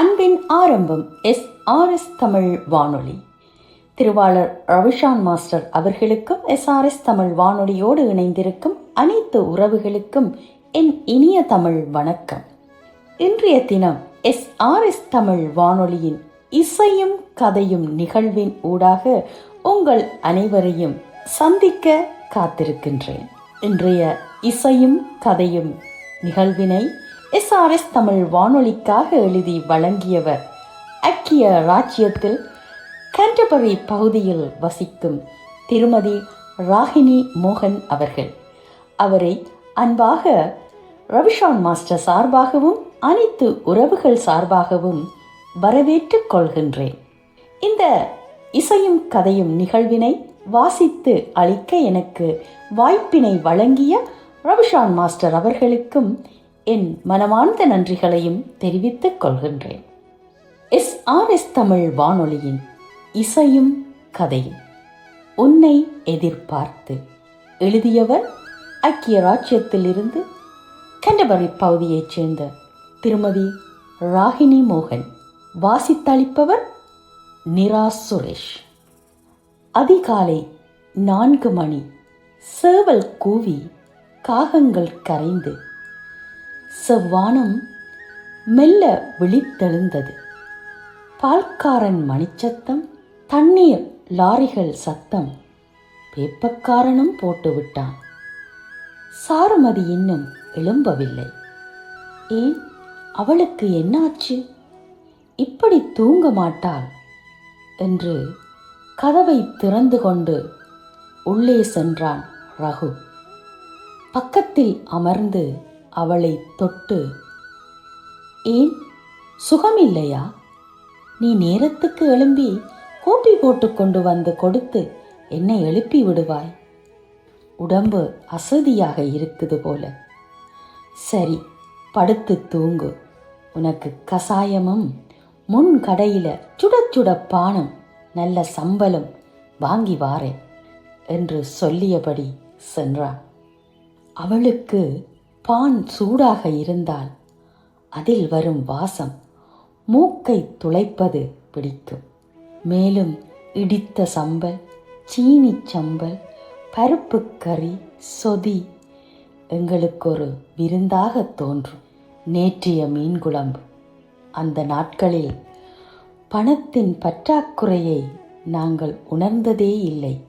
அன்பின் ஆரம்பம் S R S Tamil வானொலி. திருவாளர் ரவிஷான் மாஸ்டர் அவர்களுக்கும் எஸ்ஆர்எஸ் தமிழ் வானொலியோடு இணைந்திருக்கும் அனைத்து உறவுகளுக்கும் என் இனிய தமிழ் வணக்கம். இன்றைய தினம் எஸ் ஆர் எஸ் தமிழ் வானொலியின் இசையும் கதையும் நிகழ்வின் ஊடாக உங்கள் அனைவரையும் சந்திக்க காத்திருக்கின்றேன். இன்றைய இசையும் கதையும் நிகழ்வினை எஸ்ஆர்எஸ் தமிழ் வானொலிக்காக எழுதி வழங்கியவர். ஐக்கிய ராஜ்யத்தில் கேண்டபரி பகுதியில் வசிக்கும் திருமதி ராகினி மோகன் அவர்கள். அவரை அன்பாக ரவிஷான் மாஸ்டர் சார்பாகவும் அனைத்து உறவுகள் சார்பாகவும் வரவேற்றுக் கொள்கின்றேன். இந்த இசையும் கதையும் நிகழ்வினை வாசித்து அளிக்க எனக்கு வாய்ப்பினை வழங்கிய ரவிஷான் மாஸ்டர் அவர்களுக்கும் என் மனமார்ந்த நன்றிகளையும் தெரிவித்துக் கொள்கின்றேன். எஸ் ஆர் எஸ் தமிழ் வானொலியின் இசையும் கதையும். உன்னை எதிர்பார்த்து எழுதியவர் ஐக்கிய ராஜ்யத்திலிருந்து கண்டபரி பகுதியைச் சேர்ந்த திருமதி ராகினி மோகன். வாசித்தளிப்பவர் நிரா சுரேஷ். அதிகாலை நான்கு மணி. சேவல் கூவி காகங்கள் கரைந்து செவ்வானம் மெல்ல விழித்தெழுந்தது. பால்காரன் மணிச்சத்தம் தண்ணீர் லாரிகள் சத்தம் பேப்பக்காரனும் போட்டுவிட்டான் சாருமதி இன்னும் எழும்பவில்லை. ஏன் அவளுக்கு என்னாச்சு? இப்படி தூங்க மாட்டாள் என்று கதவை திறந்து கொண்டு உள்ளே சென்றான் ரகு. பக்கத்தில் அமர்ந்து அவளை தொட்டு ஏன்? சுகமில்லையா? நீ நேரத்துக்கு எழும்பி கூப்பி போட்டு கொண்டு வந்து கொடுத்து என்னை எழுப்பி விடுவாய். உடம்பு அசதியாக இருக்குது போல. சரி படுத்து தூங்கு. உனக்கு கசாயமும் முன் கடையில் சுட சுட பானம் நல்ல சம்பளம் வாங்கி வாரேன் என்று சொல்லியபடி சென்றான் அவளுக்கு பான் சூடாக இருந்தால் அதில் வரும் வாசம் மூக்கை துளைப்பது பிடிக்கும். மேலும் இடித்த சம்பல் சீனி சம்பல் பருப்பு கறி சொதி எங்களுக்கு ஒரு விருந்தாக தோன்றும். நேற்றைய மீன் குழம்பு. அந்த நாட்களில் பணத்தின் பற்றாக்குறையை நாங்கள் உணர்ந்ததே இல்லை.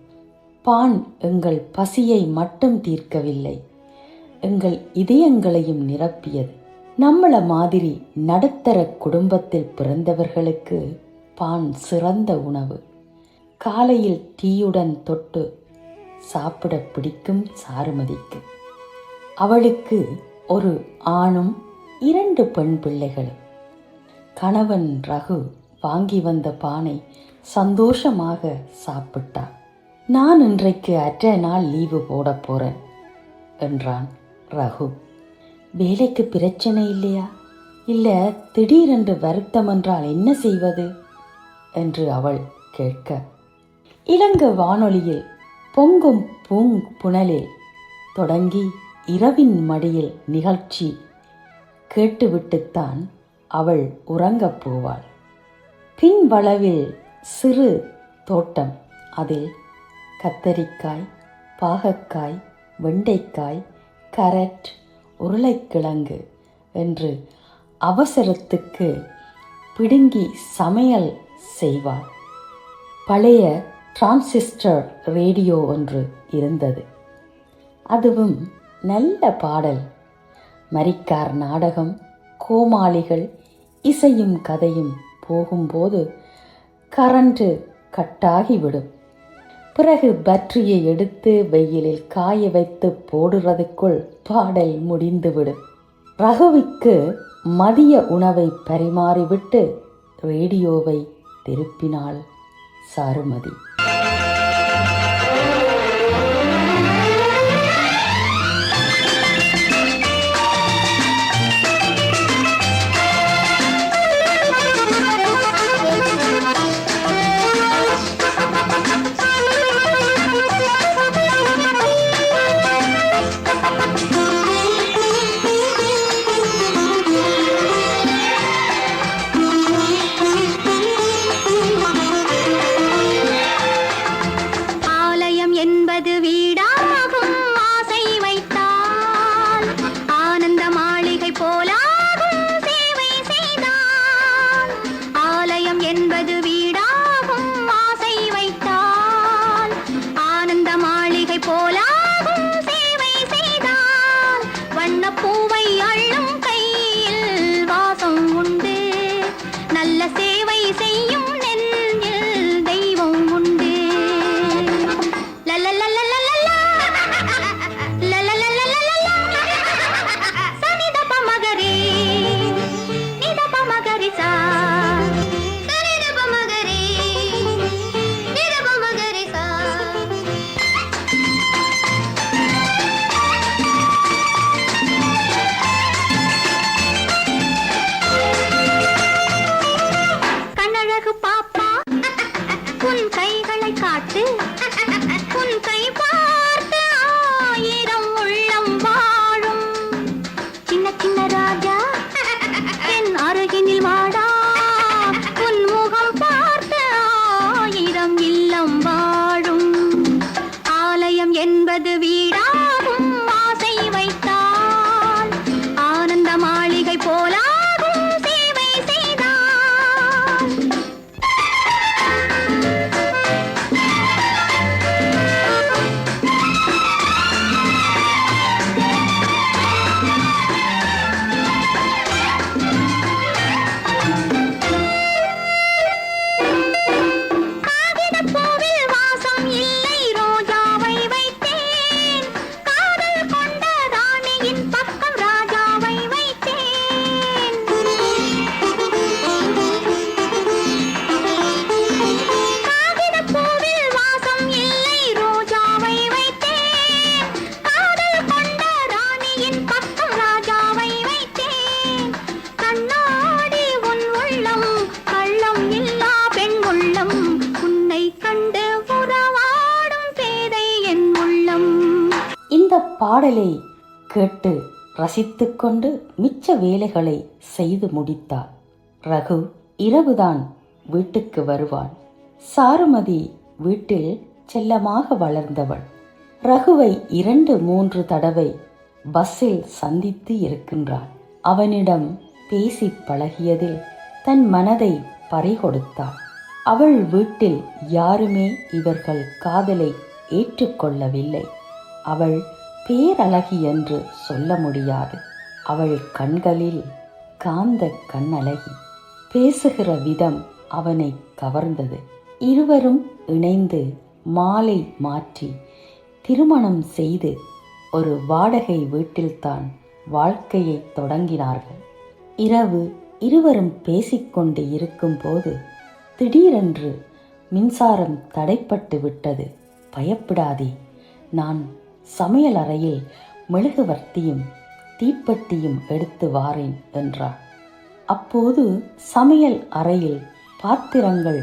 பான் எங்கள் பசியை மட்டும் தீர்க்கவில்லை. எங்கள் இதயங்களையும் நிரப்பியது. நம்மள மாதிரி நடுத்தர குடும்பத்தில் பிறந்தவர்களுக்கு பான் சிறந்த உணவு. காலையில் டீயுடன் தொட்டு சாப்பிட பிடிக்கும் சாருமதிக்கு. அவளுக்கு ஒரு ஆணும் இரண்டு பெண் பிள்ளைகளும். கணவன் ரகு வாங்கி வந்த பானை சந்தோஷமாக சாப்பிட்டான். நான் இன்றைக்கு அற்ற நாள் லீவு போட போறேன் என்றான். ரகு. வேலைக்கு பிரச்சனை இல்லையா? இல்லை திடீரென்று வருத்தம் என்றால் என்ன செய்வது? என்று அவள் கேட்க. இளங்க வானொலியில் பொங்கும் பூங் புனலில் தொடங்கி இரவின் மடியில் நிகழ்ச்சி கேட்டுவிட்டுத்தான் அவள் உறங்கப் போவாள். பின்வளவில் சிறு தோட்டம். அதில் கத்தரிக்காய் பாகக்காய் வெண்டைக்காய் கரட் உருளைக்கிழங்கு என்று அவசரத்துக்கு பிடுங்கி சமையல் செய்வார். பழைய டிரான்சிஸ்டர் ரேடியோ ஒன்று இருந்தது. அதுவும் நல்ல பாடல். மரிக்கார் நாடகம் கோமாளிகள் இசையும் கதையும் போகும்போது கரண்ட்டு கட்டாகிவிடும். பிறகு பற்றியை எடுத்து வெயிலில் காய வைத்து போடுறதுக்குள் பாடல் முடிந்துவிடும். ரகுவிக்கு மதிய உணவை பரிமாறிவிட்டு ரேடியோவை திருப்பினாள் சாருமதி. பாடலை கேட்டு ரசித்துக்கொண்டு மிச்ச வேலைகளை செய்து முடித்தார். ரகு இரவுதான் வீட்டுக்கு வருவான். சாருமதி வீட்டில் செல்லமாக வளர்ந்தவள். ரகுவை இரண்டு மூன்று தடவை பஸ்ஸில் சந்தித்து இருக்கின்றாள் அவனிடம் பேசி பழகியதில் தன் மனதை பறிகொடுத்தான். அவள் வீட்டில் யாருமே இவர்கள் காதலை ஏற்றுக்கொள்ளவில்லை. அவள் பேரழகி என்று சொல்ல முடியாது. அவள் கண்களில் காந்த கண்ணழகி. பேசுகிற விதம் அவனை கவர்ந்தது. இருவரும் இணைந்து மாலை மாற்றி திருமணம் செய்து ஒரு வாடகை வீட்டில்தான் வாழ்க்கையை தொடங்கினார்கள். இரவு இருவரும் பேசிக்கொண்டு இருக்கும்போது திடீரென்று மின்சாரம் தடைப்பட்டு விட்டது. பயப்படாதே நான் சமையல் அறையில் மெழுகுவர்த்தியும் தீப்பெட்டியும் எடுத்து வாரேன் என்றார் அப்போது சமையல் அறையில் பாத்திரங்கள்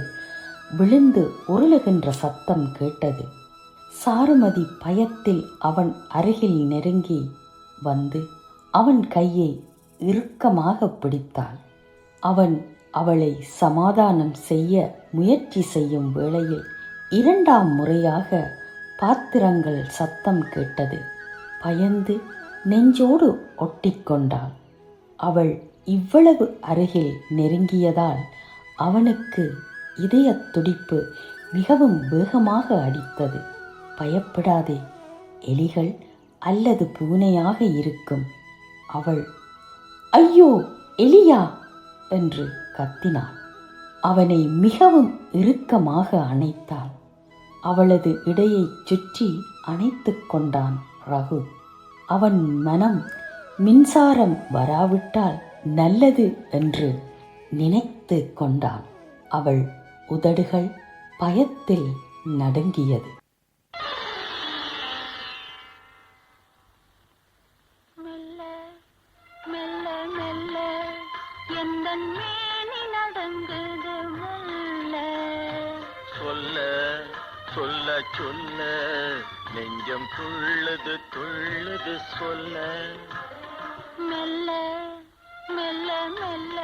விழுந்து உருளுகின்ற சத்தம் கேட்டது. சாருமதி பயத்தில் அவன் அருகில் நெருங்கி வந்து அவன் கையை இறுக்கமாக பிடித்தாள். அவன் அவளை சமாதானம் செய்ய முயற்சி செய்யும் வேளையில் இரண்டாம் முறையாக பாத்திரங்கள் சத்தம் கேட்டது. பயந்து நெஞ்சோடு ஒட்டிக்கொண்டாள் அவள் இவ்வளவு அருகில் நெருங்கியதால் அவனுக்கு இதய துடிப்பு மிகவும் வேகமாக அடித்தது. பயப்படாதே எலிகள் அல்லது பூனையாக இருக்கும். அவள் ஐயோ எலியா! என்று கத்தினாள். அவனை மிகவும் இறுக்கமாக அணைத்தாள். அவளது இடையைச் சுற்றி அணைத்து கொண்டான் ரகு. அவன் மனம் மின்சாரம் வராவிட்டால் நல்லது என்று நினைத்து கொண்டான். அவள் உதடுகள் பயத்தில் நடுங்கியது. சொல்ல சொல்ல நெஞ்சம் துள்ளுது துள்ளுது சொல்ல. மெல்ல மெல்ல மெல்ல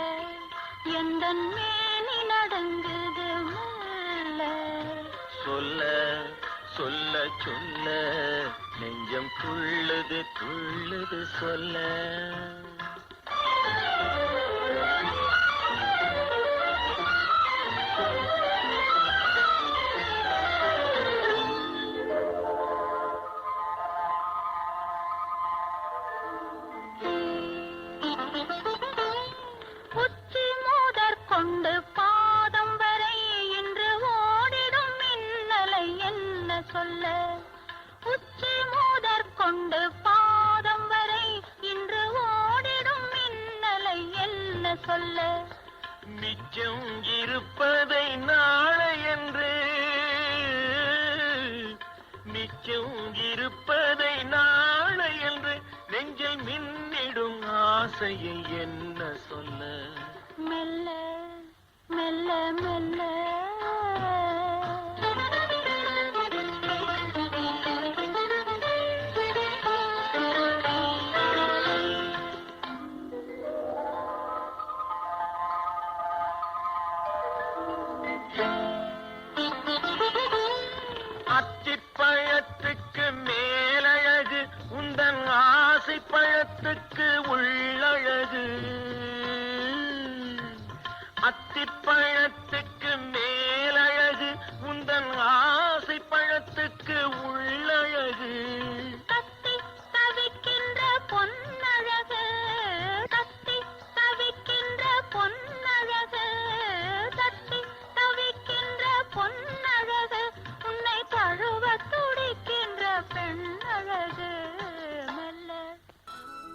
எந்தன் மேனி நடங்குது மெல்ல. சொல்ல சொல்ல சொல்ல நெஞ்சம் துள்ளுது துள்ளுது சொல்ல. சொல்ல உச்சி மூதற் கொண்டு பாதம் வரை இன்று ஓடிடும் மின்னலை என்ன சொல்ல? மிச்சம் இருப்பதை நாளை என்று. மிச்சம் இருப்பதை நாளை என்று நெஞ்சில் மின்னிடும் ஆசையை என்ன சொல்ல? மெல்ல மெல்ல மெல்ல. கண்ணுக்கு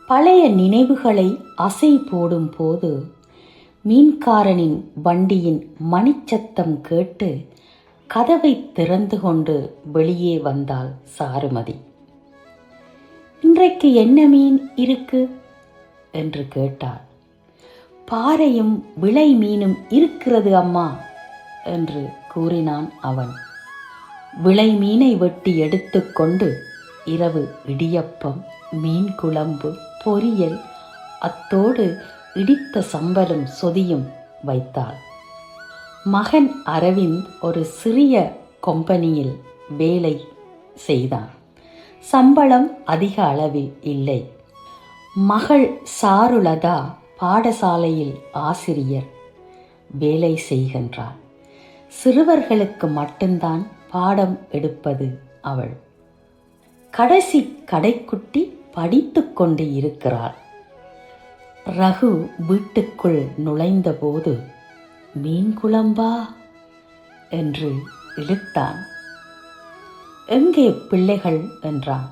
பழைய நினைவுகளை அசை போடும் போது மீன்காரனின் வண்டியின் மணிச்சத்தம் கேட்டு கதவை திறந்து கொண்டு வெளியே வந்தாள் சாருமதி. இன்றைக்கு என்ன மீன் இருக்கு? என்று கேட்டாள். பாறையும் விளை மீனும் இருக்கிறது அம்மா என்று கூறினான் அவன். விளை மீனை வெட்டி எடுத்துக்கொண்டு இரவு இடியப்பம் மீன் குழம்பு பொரியல் அத்தோடு இடித்த சம்பலும் சொதியும் வைத்தாள். மகன் அரவிந்த் ஒரு சிறிய கம்பெனியில் வேலை செய்தான். சம்பளம் அதிக அளவில் இல்லை. மகள் சாருலதா பாடசாலையில் ஆசிரியர் வேலை செய்கின்றாள். சிறுவர்களுக்கு மட்டும்தான் பாடம் எடுப்பது அவள். கடைசி கடைக்குட்டி படித்து கொண்டு இருக்கிறாள். ரகு வீட்டுக்குள் நுழைந்தபோது மீன் குழம்பா? என்று இழுத்தான். எங்கே பிள்ளைகள்? என்றான்.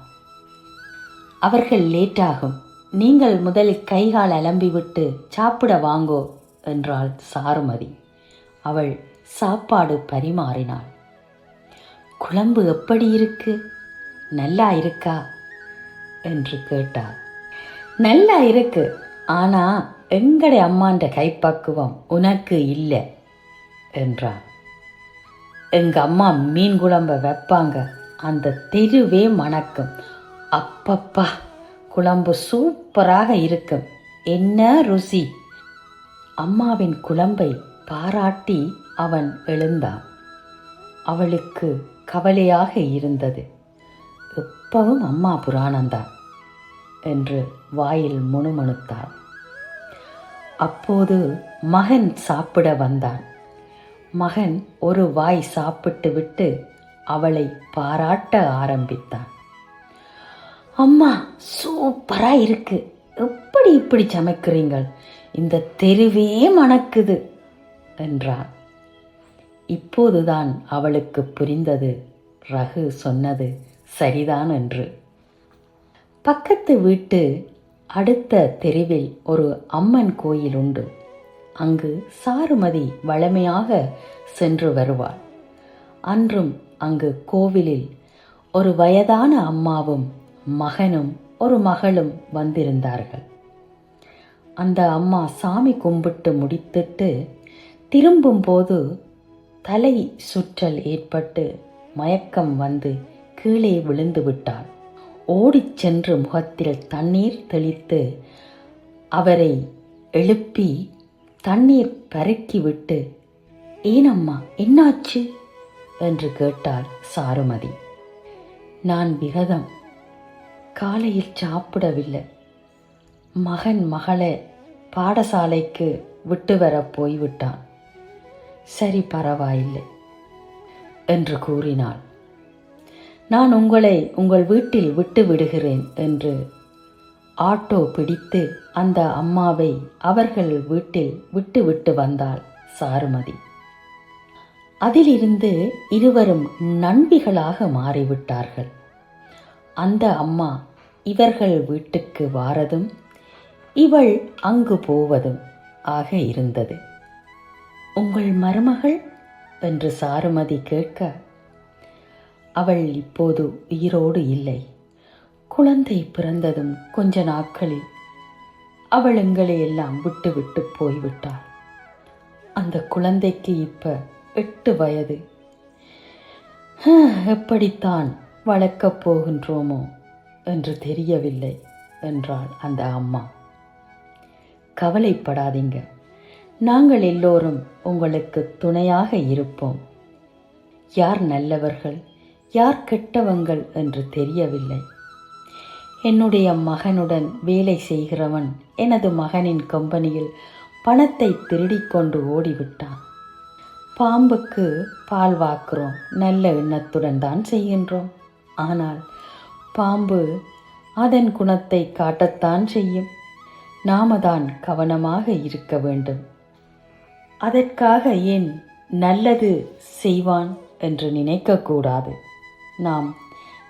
அவர்கள் லேட்டாகும். நீங்கள் முதலில் கைகால் அலம்பிவிட்டு சாப்பிட வாங்கோ என்றாள் சாருமதி. அவள் சாப்பாடு பரிமாறினாள். குழம்பு எப்படி இருக்கு? நல்லா இருக்கா? என்று கேட்டாள். நல்லா இருக்கு. ஆனா எங்கடைய அம்மாண்ட கைப்பக்குவம் உனக்கு இல்லை என்றான். எங்க அம்மா மீன் குழம்ப வைப்பாங்க. அந்த தெருவே மணக்கும். அப்பப்பா குழம்பு சூப்பராக இருக்கும். என்ன ருசி? அம்மாவின் குழம்பை பாராட்டி அவன் எழுந்தான். அவளுக்கு கவலையாக இருந்தது. எப்பவும் அம்மா புராணம்தான். என்று வாயில் முணுமுணுத்தாள். அப்போது மகன் சாப்பிட வந்தான். மகன் ஒரு வாய் சாப்பிட்டு விட்டு அவளை பாராட்ட ஆரம்பித்தான். அம்மா சூப்பரா இருக்கு. எப்படி இப்படி சமைக்கிறீங்கள்? இந்த தெருவே மணக்குது என்றான். இப்போதுதான் அவளுக்கு புரிந்தது. ரகு சொன்னது சரிதான் என்று. பக்கத்து வீட்டு அடுத்த தெருவில் ஒரு அம்மன் கோயில் உண்டு. அங்கு சாருமதி வளமையாக சென்று வருவாள். அன்றும் அங்கு கோவிலில் ஒரு வயதான அம்மாவும் மகனும் ஒரு மகளும் வந்திருந்தார்கள். அந்த அம்மா சாமி கும்பிட்டு முடித்துட்டு திரும்பும்போது தலை சுற்றல் ஏற்பட்டு மயக்கம் வந்து கீழே விழுந்து விட்டாள். ஓடிச் சென்று முகத்தில் தண்ணீர் தெளித்து அவரை எழுப்பி தண்ணீர் பருக்கிவிட்டு ஏனம்மா என்னாச்சு? என்று கேட்டாள் சாருமதி. நான் விரதம். காலையில் சாப்பிடவில்லை. மகன் மகளை பாடசாலைக்கு விட்டு வர போய்விட்டான். சரி பரவாயில்லை என்று கூறினாள். நான் உங்களை உங்கள் வீட்டில் விட்டு விடுகிறேன் என்று ஆட்டோ பிடித்து அந்த அம்மாவை அவர்கள் வீட்டில் விட்டு விட்டு வந்தாள் சாருமதி. அதிலிருந்து இருவரும் நண்பிகளாக மாறிவிட்டார்கள். அந்த அம்மா இவர்கள் வீட்டுக்கு வாரதும் இவள் அங்கு போவதும் ஆக இருந்தது. உங்கள் மருமகள்? என்று சாருமதி கேட்க அவள் இப்போது உயிரோடு இல்லை. குழந்தை பிறந்ததும் கொஞ்ச நாட்களில் அவள் எங்களை எல்லாம் விட்டு விட்டு போய்விட்டாள். அந்த குழந்தைக்கு இப்ப எட்டு வயது. எப்படித்தான் வளர்க்கப் போகின்றோமோ என்று தெரியவில்லை என்றாள் அந்த அம்மா. கவலைப்படாதீங்க. நாங்கள் எல்லோரும் உங்களுக்கு துணையாக இருப்போம். யார் நல்லவர்கள்? யார் கெட்டவங்கள் என்று தெரியவில்லை. என்னுடைய மகனுடன் வேலை செய்கிறவன் எனது மகனின் கம்பெனியில் பணத்தை திருடிக் கொண்டு ஓடிவிட்டான். பாம்புக்கு பால் வாக்குறோம் நல்ல எண்ணத்துடன் தான் செய்கின்றோம். ஆனால் பாம்பு அதன் குணத்தை காட்டத்தான் செய்யும். நாம தான் கவனமாக இருக்க வேண்டும். அதற்காக ஏன் நல்லது செய்வான் என்று நினைக்கக்கூடாது நாம்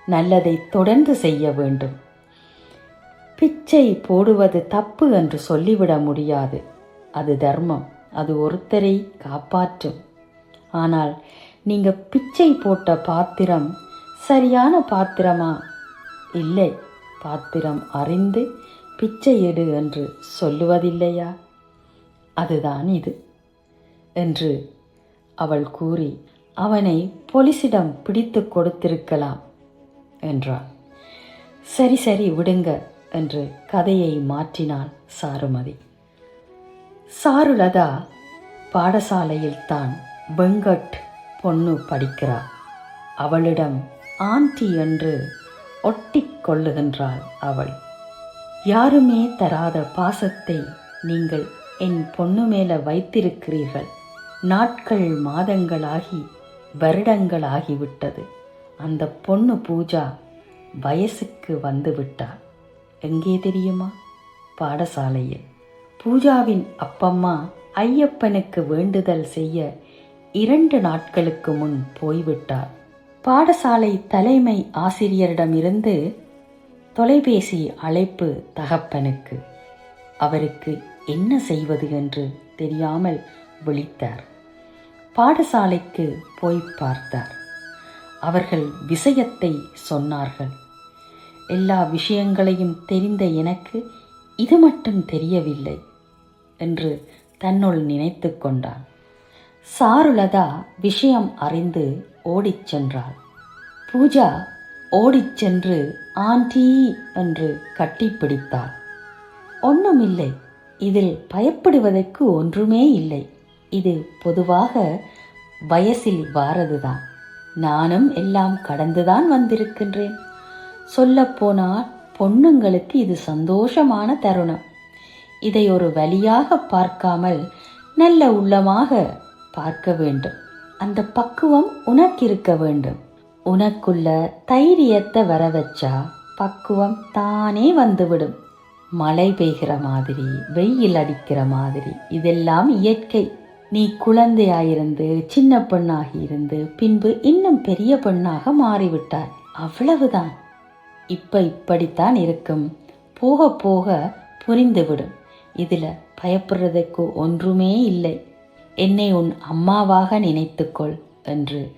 நல்லதை தொடர்ந்து செய்ய வேண்டும். பிச்சை போடுவது தப்பு என்று சொல்லிவிட முடியாது. அது தர்மம். அது ஒருத்தரை காப்பாற்றும். ஆனால் நீங்க பிச்சை போட்ட பாத்திரம் சரியான பாத்திரமா? இல்லை. பாத்திரம் அறிந்து பிச்சை எடு என்று சொல்லுவதில்லையா? அதுதான் இது. என்று அவள் கூறி அவனை போலீசிடம் பிடித்து கொடுத்திருக்கலாம் என்றாள். சரி சரி விடுங்க என்று கதையை மாற்றினாள் சாருமதி. சாருலதா பாடசாலையில் தான் வெங்கட் பொண்ணு படிக்கிறாள். அவளிடம் ஆண்டி என்று ஒட்டி கொள்ளுகின்றாள் அவள். யாருமே தராத பாசத்தை நீங்கள் என் பொண்ணு மேல வைத்திருக்கிறீர்கள். நாட்கள் மாதங்களாகி வருடங்கள் ஆகிவிட்டது அந்த பொண்ணு பூஜா வயசுக்கு வந்து விட்டாள் எங்கே தெரியுமா? பாடசாலையில். பூஜாவின் அப்பம்மா ஐயப்பனுக்கு வேண்டுதல் செய்ய இரண்டு நாட்களுக்கு முன் போய்விட்டார். பாடசாலை தலைமை ஆசிரியரிடமிருந்து தொலைபேசி அழைப்பு தகப்பனுக்கு. அவருக்கு என்ன செய்வது என்று தெரியாமல் விழித்தார். பாடசாலைக்கு போய் பார்த்தார். அவர்கள் விஷயத்தை சொன்னார்கள். எல்லா விஷயங்களையும் தெரிந்த எனக்கு இது மட்டும் தெரியவில்லை என்று தன்னுள் நினைத்து கொண்டான். சாருலதா விஷயம் அறிந்து ஓடிச் சென்றாள். பூஜா ஓடிச் சென்று ஆண்டி என்று கட்டிப்பிடித்தாள். ஒன்றுமில்லை இதில் பயப்படுவதற்கு ஒன்றுமே இல்லை. இது பொதுவாக வயசில் வாரதுதான். நானும் எல்லாம் கடந்துதான் வந்திருக்கின்றேன். சொல்லப்போனால் பொண்ணுங்களுக்கு இது சந்தோஷமான தருணம். இதை ஒரு வழியாக பார்க்காமல் நல்ல உள்ளமாக பார்க்க வேண்டும். அந்த பக்குவம் உனக்கு இருக்க வேண்டும். உனக்குள்ள தைரியத்தை வர வச்சா பக்குவம் தானே வந்துவிடும். மழை பெய்கிற மாதிரி வெயில் அடிக்கிற மாதிரி இதெல்லாம் இயற்கை. நீ குழந்தையாயிருந்து சின்ன பெண்ணாகி இருந்து பின்பு இன்னும் பெரிய பெண்ணாக மாறிவிட்டாய். அவ்வளவுதான். இப்ப இப்படித்தான் இருக்கும். போக போக புரிந்துவிடும். இதுல பயப்படுறதுக்கு ஒன்றுமே இல்லை. என்னை உன் அம்மாவாக நினைத்துக்கொள் என்று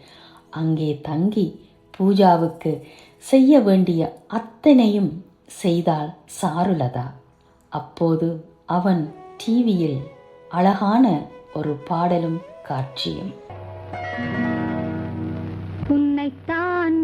அங்கே தங்கி பூஜாவுக்கு செய்ய வேண்டிய அத்தனையும் செய்தாள் சாருலதா. அப்போது அவன் டிவியில் அழகான ஒரு பாடலும் காட்சியும். உன்னைத்தான்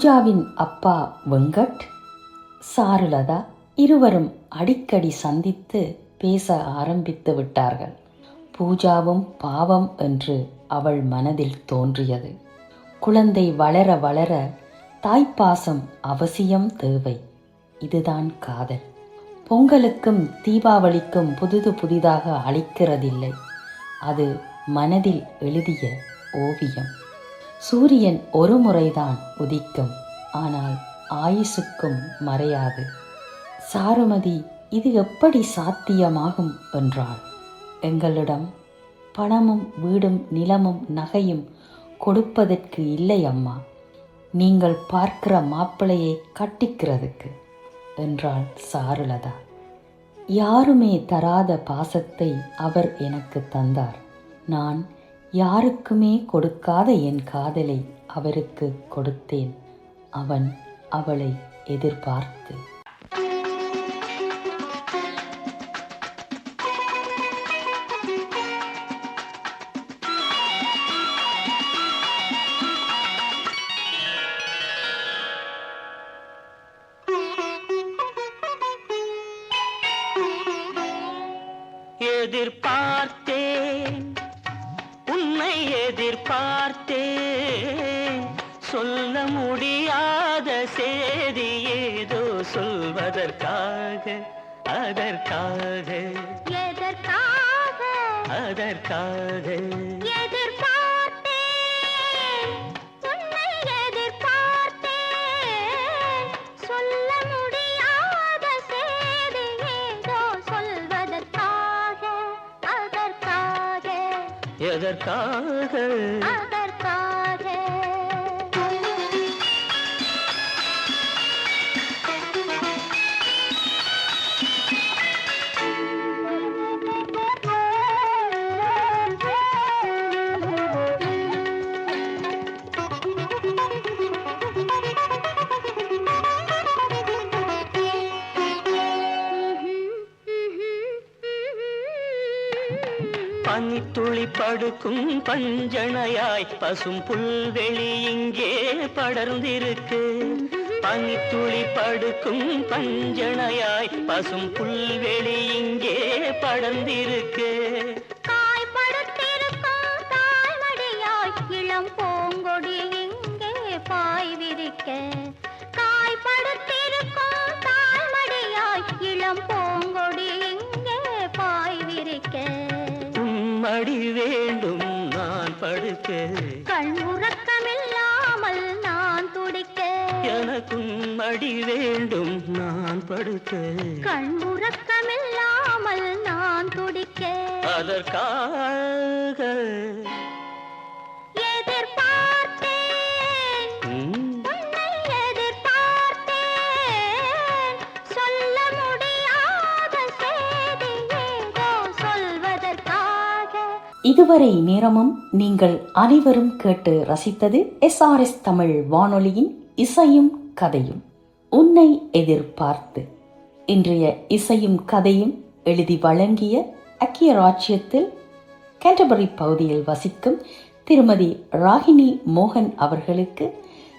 பூஜாவின் அப்பா வெங்கட் சாருலதா இருவரும் அடிக்கடி சந்தித்து பேச ஆரம்பித்து விட்டார்கள். பூஜாவும் பாவம் என்று அவள் மனதில் தோன்றியது. குழந்தை வளர வளர தாய்ப்பாசம் அவசியம் தேவை. இதுதான் காதல். பொங்கலுக்கும் தீபாவளிக்கும் புதிது புதிதாக அளிக்கிறதில்லை. அது மனதில் எழுதிய ஓவியம். சூரியன் ஒரு முறைதான் உதிக்கும். ஆனால் ஆயுசுக்கும் மறையாது. சாருமதி இது எப்படி சாத்தியமாகும்? என்றாள். எங்களிடம் பணமும் வீடும் நிலமும் நகையும் கொடுப்பதற்கு இல்லை அம்மா. நீங்கள் பார்க்கிற மாப்பிளையை கட்டிக்கிறதுக்கு என்றாள் சாருலதா. யாருமே தராத பாசத்தை அவர் எனக்கு தந்தார். நான் யாருக்குமே கொடுக்காத என் காதலை அவருக்கு கொடுத்தேன். அவன் அவளை எதிர்பார்த்து. எதிர்ப்பு அதற்காக. எதற்காக? அதற்காக. எதிர்பார்த்தேன். உன்னை எதிர்பார்த்தேன். சொல்ல முடியாத செய்தி ஏதோ சொல்வதற்காக. அதற்காக. எதற்காக? அதற்காக பனித்துளி படுக்கும் பஞ்சனையாய் பசும் புல்வெளி இங்கே படர்ந்திருக்கு. பனித்துளி படுக்கும் பஞ்சனையாய் பசும் புல்வெளி இங்கே படர்ந்திருக்கு. உம்மடி வேண்டும் நான் படுக்க. கண் உறக்கமில்லாமல் நான் துடிக்க. எனக்கும் மடி வேண்டும் நான் படுக்க. கண் உறக்கமில்லாமல் நான் துடிக்க. அதற்காக இதுவரை நேரமும் நீங்கள் அனைவரும் கேட்டு ரசித்தது எஸ்ஆர்எஸ் தமிழ் வானொலியின் இசையும் கதையும். உன்னை எதிர்பார்த்து. இன்றைய இசையும் கதையும் எழுதி வழங்கிய அக்கிய ராஜ்யத்தில் கேண்டபரி பகுதியில் வசிக்கும் திருமதி ராகினி மோகன் அவர்களுக்கு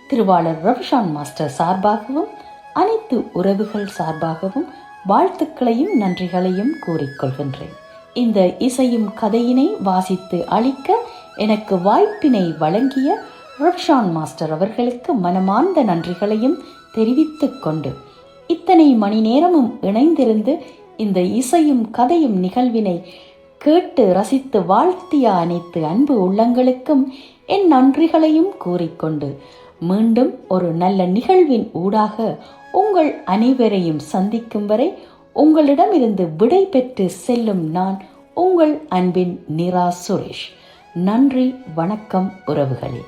திருவாளர் ரவிஷான் மாஸ்டர் சார்பாகவும் அனைத்து உறவுகள் சார்பாகவும் வாழ்த்துக்களையும் நன்றிகளையும் கூறிக்கொள்கின்றேன். இந்த இசையும் கதையினை வாசித்து அளிக்க எனக்கு வாய்ப்பினை வழங்கிய ரவிஷான் மாஸ்டர் அவர்களுக்கு மனமார்ந்த நன்றிகளையும் தெரிவித்துக் கொண்டு இத்தனை மணி நேரமும் இணைந்திருந்து இந்த இசையும் கதையும் நிகழ்வினை கேட்டு ரசித்து வாழ்த்திய அனைத்து அன்பு உள்ளங்களுக்கும் என் நன்றிகளையும் கூறிக்கொண்டு மீண்டும் ஒரு நல்ல நிகழ்வின் ஊடாக உங்கள் அனைவரையும் சந்திக்கும் வரை உங்களிடமிருந்து விடை பெற்று செல்லும் நான் உங்கள் அன்பின் நிரா சுரேஷ். நன்றி வணக்கம் உறவுகளே.